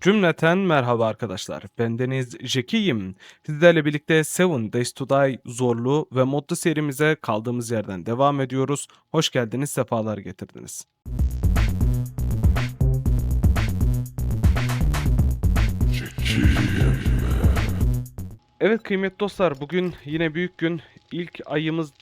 Cümleten merhaba arkadaşlar. Ben Deniz Jeki'yim. Sizlerle birlikte Seven Days to Die zorlu ve modlu serimize kaldığımız yerden devam ediyoruz. Hoş geldiniz, sefalar getirdiniz. Evet kıymetli dostlar bugün yine büyük gün. İlk ayımız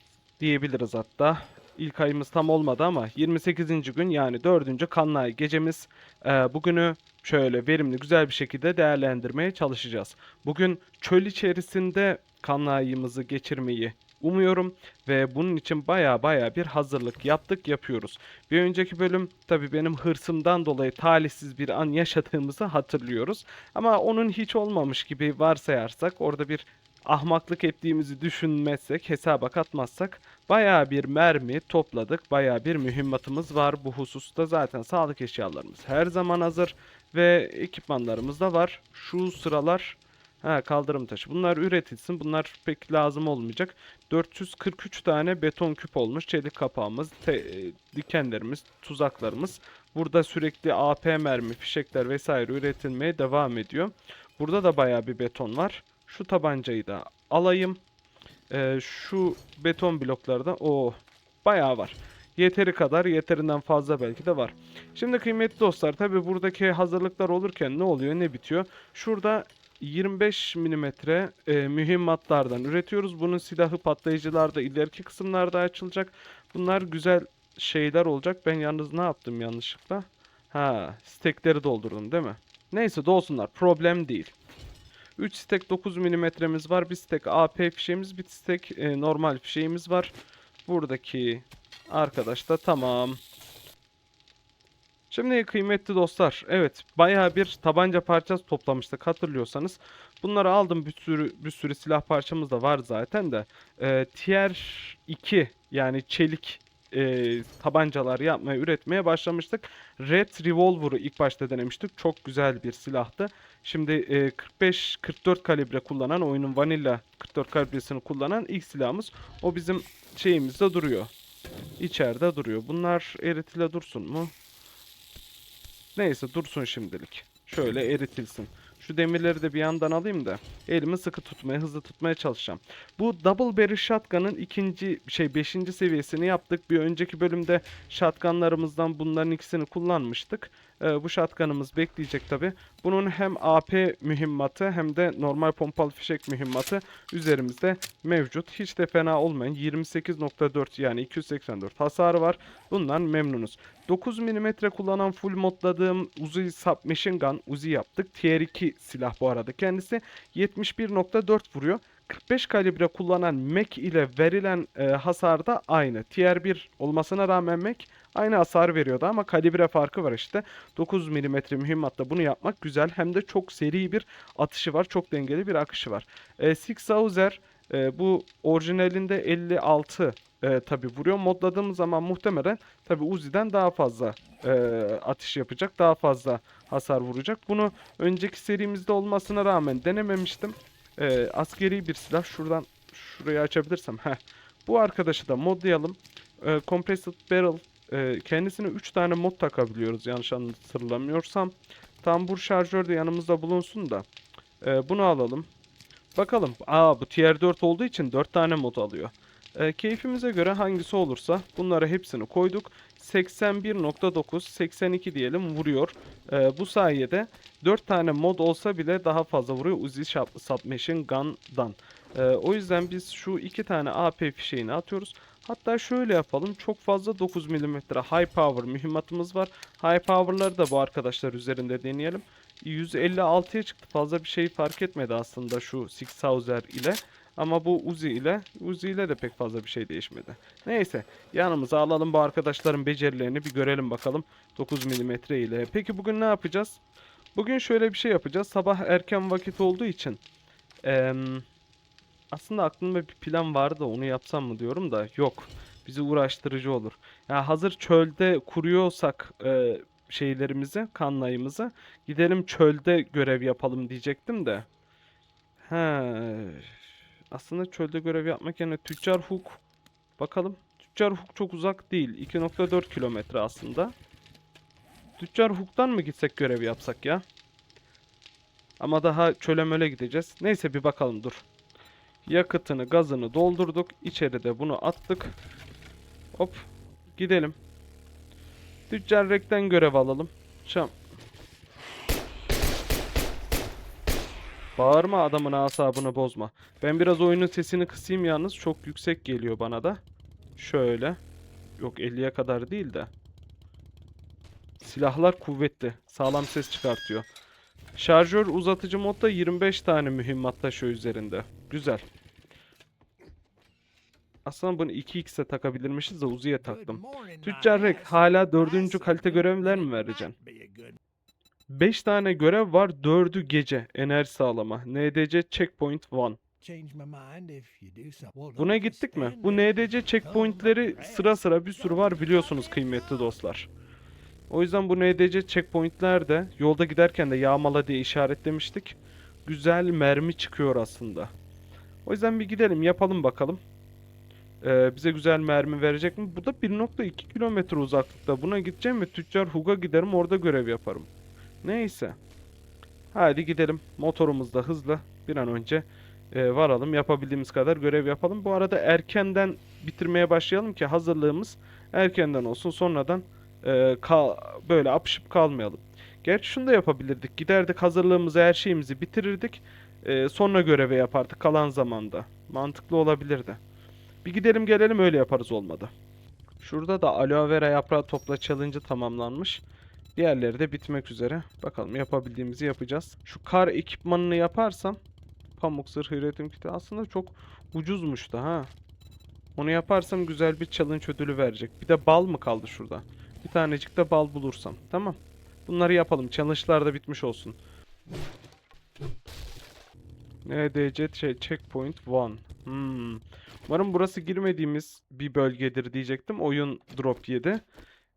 diyebiliriz hatta. İlk ayımız tam olmadı ama 28. gün yani 4. kanlı ay gecemiz. Ee, bugünü şöyle verimli güzel bir şekilde değerlendirmeye çalışacağız. Bugün çöl içerisinde kanlı ayımızı geçirmeyi umuyorum ve bunun için baya baya bir hazırlık yaptık yapıyoruz. Bir önceki bölüm tabii benim hırsımdan dolayı talihsiz bir an yaşadığımızı hatırlıyoruz. Ama onun hiç olmamış gibi varsayarsak orada bir ahmaklık ettiğimizi düşünmezsek, hesaba katmazsak bayağı bir mermi topladık. Bayağı bir mühimmatımız var bu hususta. Zaten sağlık eşyalarımız her zaman hazır ve ekipmanlarımız da var. Şu sıralar ha kaldırım taşı. Bunlar üretilsin. Bunlar pek lazım olmayacak. 443 tane beton küp olmuş. Çelik kapağımız, e, dikenlerimiz, tuzaklarımız. Burada sürekli AP mermi, fişekler vesaire üretilmeye devam ediyor. Burada da bayağı bir beton var. Şu tabancayı da alayım. Ee, şu beton blokları da o bayağı var. Yeteri kadar, yeterinden fazla belki de var. Şimdi kıymetli dostlar, tabi buradaki hazırlıklar olurken ne oluyor, ne bitiyor? Şurada 25 milimetre e, mühimmatlardan üretiyoruz. Bunun silahı patlayıcılarda ileriki kısımlarda açılacak. Bunlar güzel şeyler olacak. Ben yalnız ne yaptım yanlışlıkla? Ha, stekleri doldurdum değil mi? Neyse dolsunlar. Problem değil. 3 stek 9 milimetremiz var. Bir stek AP fişeğimiz, bir stek e, normal fişeğimiz var. Buradaki arkadaş da tamam. Şimdi kıymetli dostlar, evet bayağı bir tabanca parçası toplamıştık hatırlıyorsanız. Bunları aldım bir sürü bir sürü silah parçamız da var zaten de. E, tier 2 yani çelik e, tabancalar yapmaya üretmeye başlamıştık. Red Revolver'ı ilk başta denemiştik. Çok güzel bir silahtı. Şimdi e, 45-44 kalibre kullanan oyunun vanilla 44 kalibresini kullanan ilk silahımız. O bizim şeyimizde duruyor. İçeride duruyor. Bunlar eritile dursun mu? Neyse dursun şimdilik. Şöyle eritilsin. Şu demirleri de bir yandan alayım da elimi sıkı tutmaya, hızlı tutmaya çalışacağım. Bu Double Barrel Shotgun'ın ikinci şey beşinci seviyesini yaptık. Bir önceki bölümde shotgunlarımızdan bunların ikisini kullanmıştık. Ee, bu shotgun'ımız bekleyecek tabi. Bunun hem AP mühimmatı hem de normal pompalı fişek mühimmatı üzerimizde mevcut. Hiç de fena olmayan 28.4 yani 284 hasarı var. Bundan memnunuz. 9 mm kullanan full modladığım Uzi Submachine Gun Uzi yaptık. Tier 2 silah bu arada kendisi. 71.4 vuruyor. 45 kalibre kullanan Mac ile verilen e, hasar da aynı. Tier 1 olmasına rağmen Mac aynı hasar veriyordu ama kalibre farkı var işte. 9 mm mühimmatla bunu yapmak güzel. Hem de çok seri bir atışı var. Çok dengeli bir akışı var. E, Six Sauer e, bu orijinalinde 56 e, tabi vuruyor. Modladığımız zaman muhtemelen tabi Uzi'den daha fazla e, atış yapacak. Daha fazla hasar vuracak. Bunu önceki serimizde olmasına rağmen denememiştim. E, askeri bir silah. Şuradan şurayı açabilirsem. Heh. Bu arkadaşı da modlayalım. E, Compressed Barrel e, kendisine 3 tane mod takabiliyoruz yanlış hatırlamıyorsam. Tambur şarjör de yanımızda bulunsun da. E, bunu alalım. Bakalım. Aa bu tier 4 olduğu için 4 tane mod alıyor. E, keyfimize göre hangisi olursa bunları hepsini koyduk. 81.9, 82 diyelim vuruyor. E, bu sayede 4 tane mod olsa bile daha fazla vuruyor Uzi Submachine Gun'dan. E, o yüzden biz şu iki tane AP fişeğini atıyoruz. Hatta şöyle yapalım. Çok fazla 9 mm high power mühimmatımız var. High power'ları da bu arkadaşlar üzerinde deneyelim. 156'ya çıktı. Fazla bir şey fark etmedi aslında şu Six Sauer ile. Ama bu Uzi ile Uzi ile de pek fazla bir şey değişmedi. Neyse yanımıza alalım bu arkadaşların becerilerini bir görelim bakalım 9 mm ile. Peki bugün ne yapacağız? Bugün şöyle bir şey yapacağız. Sabah erken vakit olduğu için eee, aslında aklımda bir plan vardı onu yapsam mı diyorum da yok. Bizi uğraştırıcı olur. Ya hazır çölde kuruyorsak eee, şeylerimizi, kanlayımızı gidelim çölde görev yapalım diyecektim de. He. Aslında çölde görev yapmak yerine Tüccar Hook bakalım. Tüccar Hook çok uzak değil. 2.4 kilometre aslında. Tüccar Hook'tan mı gitsek görev yapsak ya? Ama daha çöle möle gideceğiz. Neyse bir bakalım dur. Yakıtını, gazını doldurduk. İçeride bunu attık. Hop. Gidelim. Tüccar rekten görev alalım. Şam. Bağırma adamın asabını bozma. Ben biraz oyunun sesini kısayım yalnız. Çok yüksek geliyor bana da. Şöyle. Yok 50'ye kadar değil de. Silahlar kuvvetli. Sağlam ses çıkartıyor. Şarjör uzatıcı modda 25 tane mühimmat taşıyor üzerinde. Güzel. Aslında bunu 2x'e takabilirmişiz de Uzi'ye taktım. Tüccar Rek hala dördüncü kalite görevler mi vereceksin? 5 tane görev var. 4'ü gece. Enerji sağlama. NDC Checkpoint 1. Buna gittik mi? Bu NDC checkpointleri sıra sıra bir sürü var biliyorsunuz kıymetli dostlar. O yüzden bu NDC checkpointler de yolda giderken de yağmala diye işaretlemiştik. Güzel mermi çıkıyor aslında. O yüzden bir gidelim yapalım bakalım. Ee, bize güzel mermi verecek mi? Bu da 1.2 kilometre uzaklıkta. Buna gideceğim ve Tüccar Hug'a giderim orada görev yaparım. Neyse. Hadi gidelim. Motorumuz da hızlı. Bir an önce e, varalım. Yapabildiğimiz kadar görev yapalım. Bu arada erkenden bitirmeye başlayalım ki hazırlığımız erkenden olsun. Sonradan e, kal böyle apışıp kalmayalım. Gerçi şunu da yapabilirdik. Giderdik hazırlığımızı her şeyimizi bitirirdik. E, sonra göreve yapardık kalan zamanda. Mantıklı olabilirdi. Bir gidelim gelelim öyle yaparız olmadı. Şurada da aloe vera yaprağı topla challenge'ı tamamlanmış. Diğerleri de bitmek üzere. Bakalım yapabildiğimizi yapacağız. Şu kar ekipmanını yaparsam pamuk zırh üretim kiti aslında çok ucuzmuş da ha. Onu yaparsam güzel bir challenge ödülü verecek. Bir de bal mı kaldı şurada? Bir tanecik de bal bulursam. Tamam. Bunları yapalım. Challenge'lar da bitmiş olsun. NDC şey, checkpoint 1. Hmm. Umarım burası girmediğimiz bir bölgedir diyecektim. Oyun drop yedi.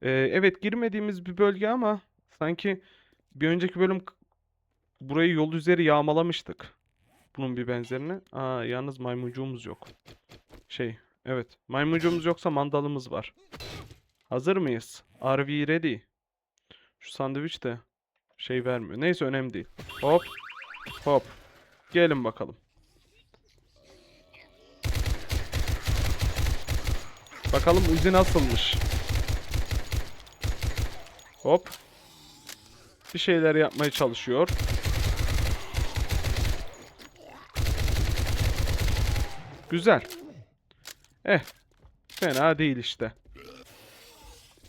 Ee, evet girmediğimiz bir bölge ama sanki bir önceki bölüm burayı yol üzeri yağmalamıştık. Bunun bir benzerini. Aa yalnız maymuncuğumuz yok. Şey evet maymuncuğumuz yoksa mandalımız var. Hazır mıyız? Are we ready? Şu sandviç de şey vermiyor. Neyse önemli değil. Hop hop. Gelin bakalım. Bakalım Uzi nasılmış. Hop. Bir şeyler yapmaya çalışıyor. Güzel. Eh. Fena değil işte.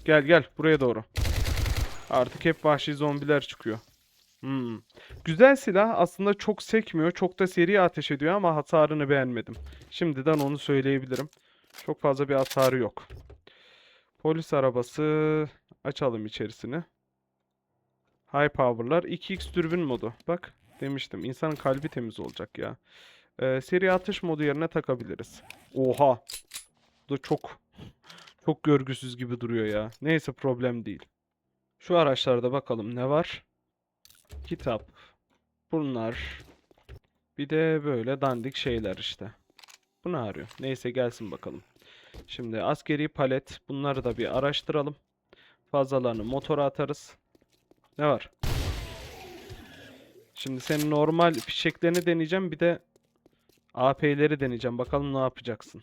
Gel gel buraya doğru. Artık hep vahşi zombiler çıkıyor. Hmm. Güzel silah aslında çok sekmiyor. Çok da seri ateş ediyor ama hasarını beğenmedim. Şimdiden onu söyleyebilirim. Çok fazla bir hasarı yok. Polis arabası. Açalım içerisini. High power'lar. 2x dürbün modu. Bak demiştim. İnsanın kalbi temiz olacak ya. Ee, seri atış modu yerine takabiliriz. Oha. Bu da çok çok görgüsüz gibi duruyor ya. Neyse problem değil. Şu araçlarda bakalım ne var? Kitap. Bunlar. Bir de böyle dandik şeyler işte. Bu ne arıyor? Neyse gelsin bakalım. Şimdi askeri palet. Bunları da bir araştıralım. Fazlalarını motora atarız. Ne var? Şimdi senin normal fişeklerini deneyeceğim. Bir de AP'leri deneyeceğim. Bakalım ne yapacaksın.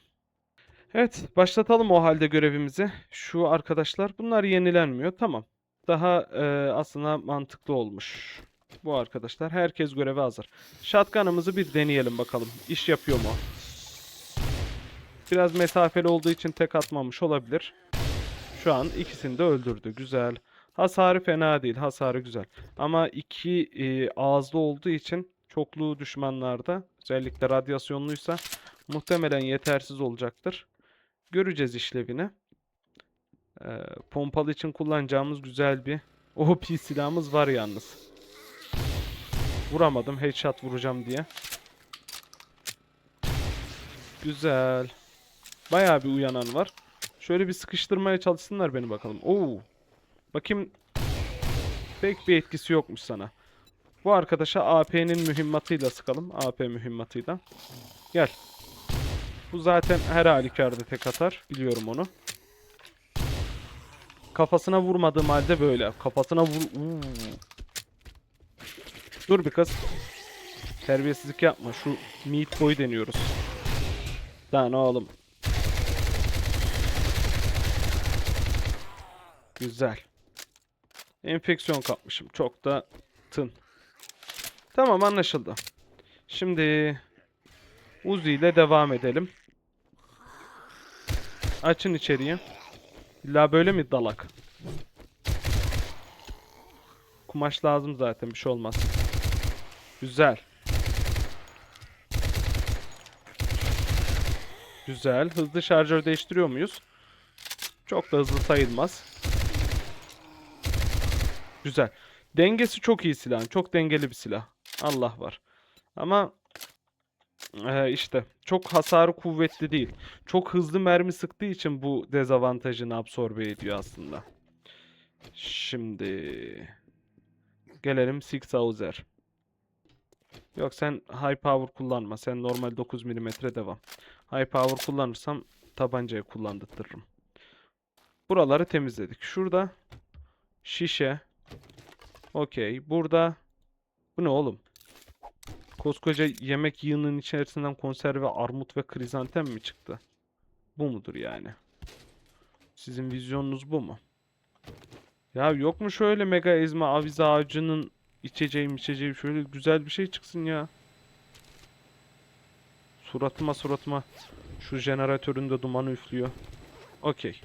Evet, başlatalım o halde görevimizi. Şu arkadaşlar, bunlar yenilenmiyor. Tamam. Daha e, aslında mantıklı olmuş. Bu arkadaşlar. Herkes göreve hazır. Shotgun'ımızı bir deneyelim bakalım. İş yapıyor mu? Biraz mesafeli olduğu için tek atmamış olabilir. Şu an ikisini de öldürdü. Güzel. Hasarı fena değil. Hasarı güzel. Ama iki e, ağızlı olduğu için çoklu düşmanlarda özellikle radyasyonluysa muhtemelen yetersiz olacaktır. Göreceğiz işlevini. Ee, pompalı için kullanacağımız güzel bir OP silahımız var yalnız. Vuramadım headshot vuracağım diye. Güzel. Bayağı bir uyanan var. Şöyle bir sıkıştırmaya çalışsınlar beni bakalım. Oo. Bakayım. Pek bir etkisi yokmuş sana. Bu arkadaşa AP'nin mühimmatıyla sıkalım. AP mühimmatıyla. Gel. Bu zaten her halükarda tek atar. Biliyorum onu. Kafasına vurmadığım halde böyle. Kafasına vur... Uuu. Dur bir kız. Terbiyesizlik yapma. Şu Meat Boy deniyoruz. Lan oğlum. Güzel. Enfeksiyon kapmışım. Çok da tın. Tamam anlaşıldı. Şimdi Uzi ile devam edelim. Açın içeriği. İlla böyle mi dalak? Kumaş lazım zaten bir şey olmaz. Güzel. Güzel. Hızlı şarjör değiştiriyor muyuz? Çok da hızlı sayılmaz. Güzel. Dengesi çok iyi silahın. Çok dengeli bir silah. Allah var. Ama eee, işte çok hasarı kuvvetli değil. Çok hızlı mermi sıktığı için bu dezavantajını absorbe ediyor aslında. Şimdi gelelim Six Hauser. Yok sen high power kullanma. Sen normal 9 mm devam. High power kullanırsam tabancayı kullandırırım. Buraları temizledik. Şurada şişe. Okey. Burada bu ne oğlum? Koskoca yemek yığının içerisinden konserve armut ve krizantem mi çıktı? Bu mudur yani? Sizin vizyonunuz bu mu? Ya yok mu şöyle mega ezme avize ağacının içeceğim içeceğim şöyle güzel bir şey çıksın ya. Suratıma suratıma şu jeneratörün de dumanı üflüyor. Okey.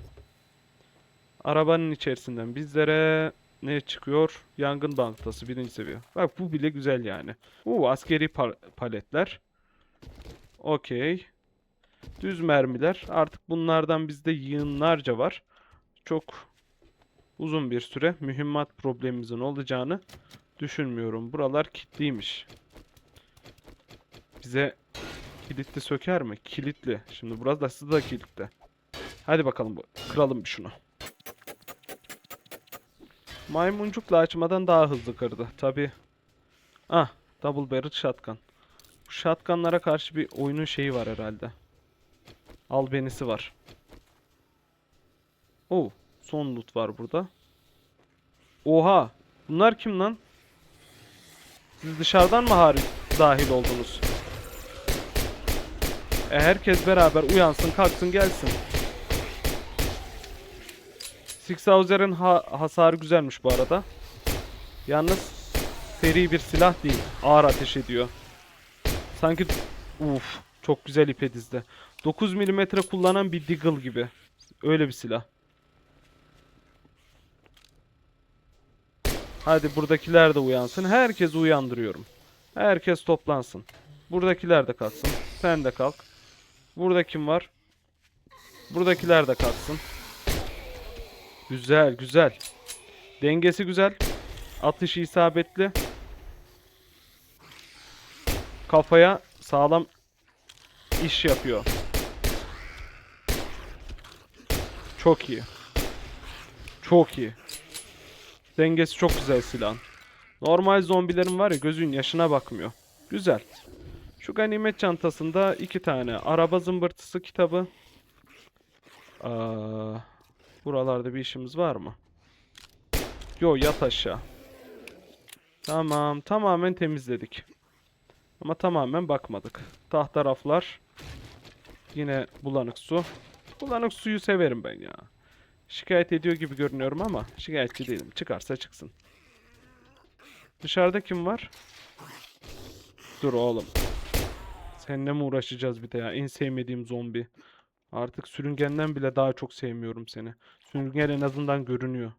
Arabanın içerisinden bizlere ne çıkıyor? Yangın bankası birinci seviye. Bak bu bile güzel yani. Oo askeri pa- paletler. Okey. Düz mermiler. Artık bunlardan bizde yığınlarca var. Çok uzun bir süre mühimmat problemimizin olacağını düşünmüyorum. Buralar kilitliymiş. Bize kilitli söker mi? Kilitli. Şimdi burası da kilitli. Hadi bakalım bu- kıralım bir şunu. Maymuncukla açmadan daha hızlı kırdı. Tabi. Ah, double barrel shotgun. Bu shotgunlara karşı bir oyunun şeyi var herhalde. Albenisi var. Oo, son loot var burada. Oha, bunlar kim lan? Siz dışarıdan mı hari dahil oldunuz? E herkes beraber uyansın, kalksın, gelsin. Six Hauser'ın ha hasarı güzelmiş bu arada. Yalnız seri bir silah değil. Ağır ateş ediyor. Sanki uf çok güzel ipe dizdi. 9 mm kullanan bir Deagle gibi. Öyle bir silah. Hadi buradakiler de uyansın. Herkesi uyandırıyorum. Herkes toplansın. Buradakiler de kalksın. Sen de kalk. Burada kim var? Buradakiler de kalksın. Güzel, güzel. Dengesi güzel. Atışı isabetli. Kafaya sağlam iş yapıyor. Çok iyi. Çok iyi. Dengesi çok güzel silahın. Normal zombilerin var ya gözün yaşına bakmıyor. Güzel. Şu ganimet çantasında iki tane araba zımbırtısı kitabı. Aa, buralarda bir işimiz var mı? Yo yat aşağı. Tamam tamamen temizledik. Ama tamamen bakmadık. Tahta raflar. Yine bulanık su. Bulanık suyu severim ben ya. Şikayet ediyor gibi görünüyorum ama şikayetçi değilim. Çıkarsa çıksın. Dışarıda kim var? Dur oğlum. Seninle mi uğraşacağız bir de ya? En sevmediğim zombi. Artık sürüngenden bile daha çok sevmiyorum seni. Sürüngen en azından görünüyor.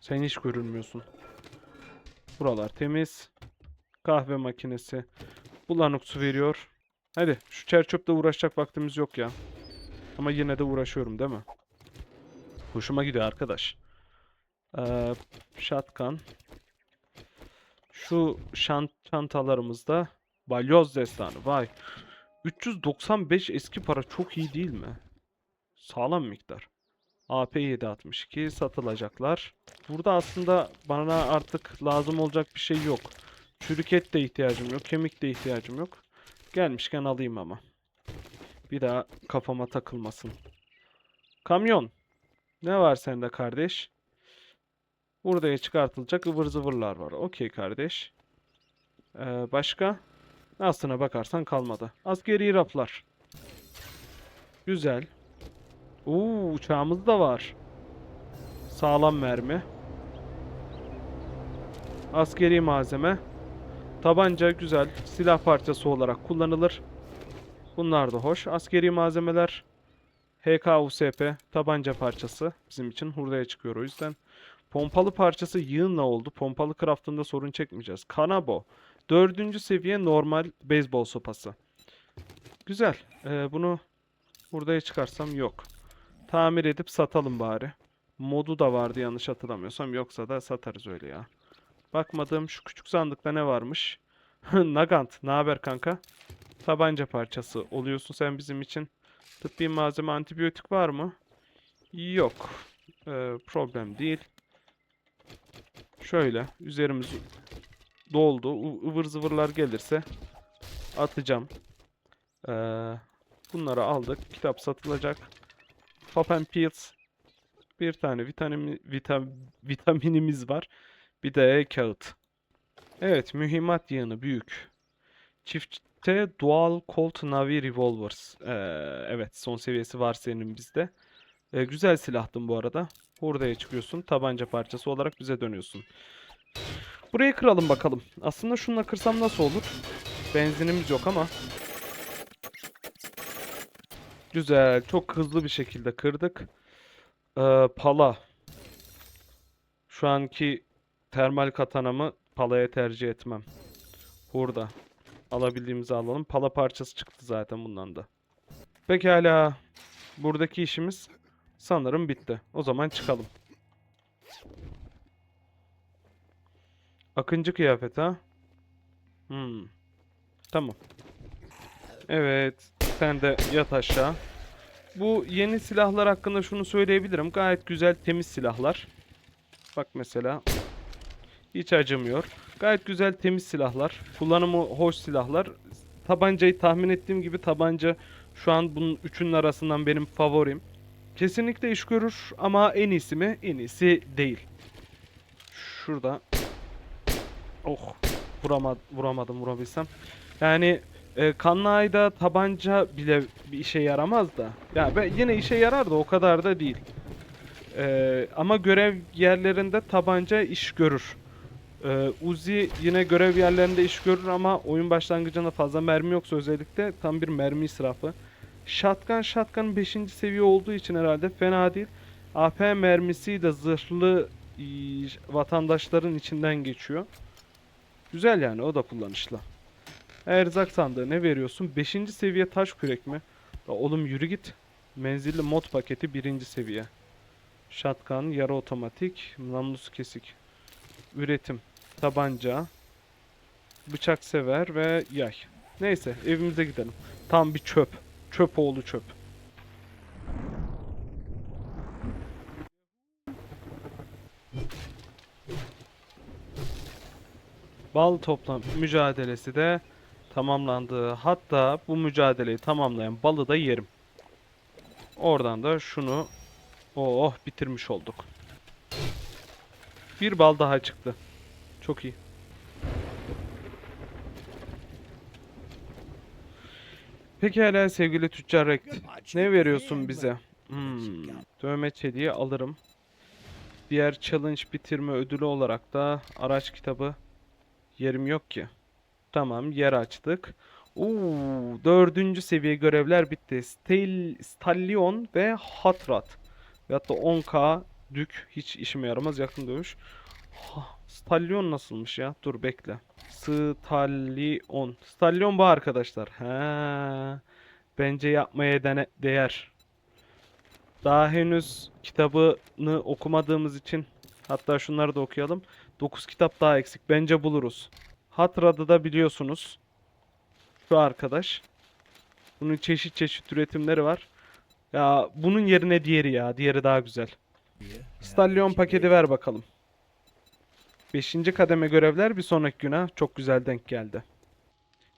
Sen hiç görünmüyorsun. Buralar temiz. Kahve makinesi. Bulanık su veriyor. Hadi şu çerçöple uğraşacak vaktimiz yok ya. Ama yine de uğraşıyorum değil mi? Hoşuma gidiyor arkadaş. Ee, shotgun. Şu şant çantalarımızda balyoz destanı. Vay. 395 eski para çok iyi değil mi? Sağlam miktar. AP 762 satılacaklar. Burada aslında bana artık lazım olacak bir şey yok. Çürük et de ihtiyacım yok. Kemik de ihtiyacım yok. Gelmişken alayım ama. Bir daha kafama takılmasın. Kamyon. Ne var sende kardeş? Buraya çıkartılacak ıvır zıvırlar var. Okey kardeş. Ee, başka? Aslına bakarsan kalmadı. Askeri raflar. Güzel. Oo, uçağımız da var. Sağlam mermi. Askeri malzeme. Tabanca güzel. Silah parçası olarak kullanılır. Bunlar da hoş. Askeri malzemeler. HKUSP tabanca parçası bizim için hurdaya çıkıyor o yüzden. Pompalı parçası yığınla oldu. Pompalı craftında sorun çekmeyeceğiz. Kanabo. Dördüncü seviye normal beyzbol sopası. Güzel. Ee, bunu hurdaya çıkarsam yok. Tamir edip satalım bari. Modu da vardı yanlış hatırlamıyorsam. Yoksa da satarız öyle ya. Bakmadığım şu küçük sandıkta ne varmış? Nagant. Ne haber kanka? Tabanca parçası oluyorsun sen bizim için. Tıbbi malzeme antibiyotik var mı? Yok. Ee, problem değil. Şöyle üzerimiz doldu. Ivır zıvırlar gelirse atacağım. Ee, bunları aldık. Kitap satılacak. Pop and Pills. Bir tane vitamin, vitam, vitaminimiz var. Bir de kağıt. Evet, mühimmat yığını büyük. Çifte Dual Colt Navi Revolvers. Ee, evet, son seviyesi var senin bizde. Ee, güzel silahtın bu arada. Hurdaya çıkıyorsun. Tabanca parçası olarak bize dönüyorsun. Burayı kıralım bakalım. Aslında şununla kırsam nasıl olur? Benzinimiz yok ama. Güzel. Çok hızlı bir şekilde kırdık. Ee, pala. Şu anki termal katanamı palaya tercih etmem. Hurda. Alabildiğimizi alalım. Pala parçası çıktı zaten bundan da. Pekala. Buradaki işimiz sanırım bitti. O zaman çıkalım. Akıncı kıyafet ha? Hmm. Tamam. Evet. Sen de yat aşağı. Bu yeni silahlar hakkında şunu söyleyebilirim. Gayet güzel, temiz silahlar. Bak mesela. Hiç acımıyor. Gayet güzel, temiz silahlar. Kullanımı hoş silahlar. Tabancayı tahmin ettiğim gibi tabanca şu an bunun üçünün arasından benim favorim. Kesinlikle iş görür ama en iyisi mi? En iyisi değil. Şurada. Oh. Vuramadım, vuramadım vurabilsem. Yani e, kanlı ayda tabanca bile bir işe yaramaz da. Ya ben yine işe yarar da o kadar da değil. E, ama görev yerlerinde tabanca iş görür. E, Uzi yine görev yerlerinde iş görür ama oyun başlangıcında fazla mermi yoksa özellikle tam bir mermi israfı. Shotgun shotgun 5. seviye olduğu için herhalde fena değil. AP mermisi de zırhlı vatandaşların içinden geçiyor. Güzel yani o da kullanışlı. Erzak sandığı ne veriyorsun? 5. seviye taş kürek mi? Ya oğlum yürü git. Menzilli mod paketi 1. seviye. Shotgun, yarı otomatik, namlusu kesik. Üretim, tabanca, bıçak sever ve yay. Neyse evimize gidelim. Tam bir çöp. Çöp oğlu çöp. Bal toplam mücadelesi de tamamlandı. Hatta bu mücadeleyi tamamlayan balı da yerim. Oradan da şunu oh bitirmiş olduk. Bir bal daha çıktı. Çok iyi. Pekala sevgili tüccar Rekt. Ne veriyorsun bize? Hmm, dövme çeliği alırım. Diğer challenge bitirme ödülü olarak da araç kitabı yerim yok ki. Tamam yer açtık. Oo, dördüncü seviye görevler bitti. Stal Stallion ve Hatrat. Ve hatta 10k dük hiç işime yaramaz yakın dövüş. Ha, Stallion nasılmış ya? Dur bekle. Stallion. Stallion bu arkadaşlar. Ha. Bence yapmaya dene değer. Daha henüz kitabını okumadığımız için hatta şunları da okuyalım. 9 kitap daha eksik. Bence buluruz. Hatra'da da biliyorsunuz. Şu arkadaş. Bunun çeşit çeşit üretimleri var. Ya bunun yerine diğeri ya. Diğeri daha güzel. Stallion paketi ver bakalım. 5. kademe görevler bir sonraki güne çok güzel denk geldi.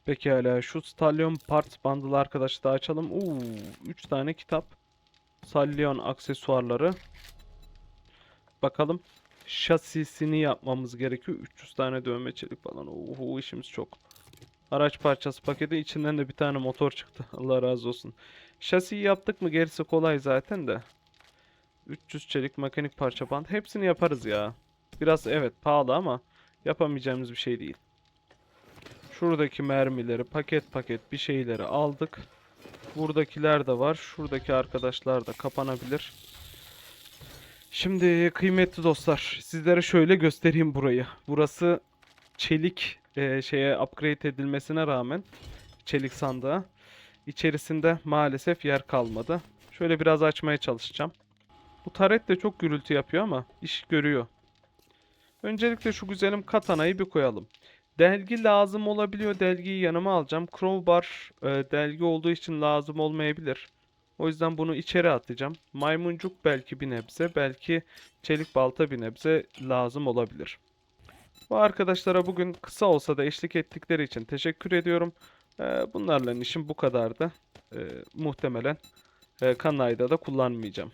Pekala şu Stallion Parts Bundle arkadaşı da açalım. Oo, 3 tane kitap. Stallion aksesuarları. Bakalım. Şasisini yapmamız gerekiyor. 300 tane dövme çelik falan. Oo, işimiz çok. Araç parçası paketi içinden de bir tane motor çıktı. Allah razı olsun. Şasiyi yaptık mı gerisi kolay zaten de. 300 çelik mekanik parça band. Hepsini yaparız ya. Biraz evet pahalı ama yapamayacağımız bir şey değil. Şuradaki mermileri paket paket bir şeyleri aldık. Buradakiler de var. Şuradaki arkadaşlar da kapanabilir. Şimdi kıymetli dostlar sizlere şöyle göstereyim burayı. Burası çelik e, şeye upgrade edilmesine rağmen çelik sandığa içerisinde maalesef yer kalmadı. Şöyle biraz açmaya çalışacağım. Bu taret de çok gürültü yapıyor ama iş görüyor. Öncelikle şu güzelim katanayı bir koyalım. Delgi lazım olabiliyor. Delgiyi yanıma alacağım. Crowbar e, delgi olduğu için lazım olmayabilir. O yüzden bunu içeri atacağım. Maymuncuk belki bir nebze, belki çelik balta bir nebze lazım olabilir. Bu arkadaşlara bugün kısa olsa da eşlik ettikleri için teşekkür ediyorum. E, bunlarla işim bu kadardı. E, muhtemelen e, kanayda da kullanmayacağım.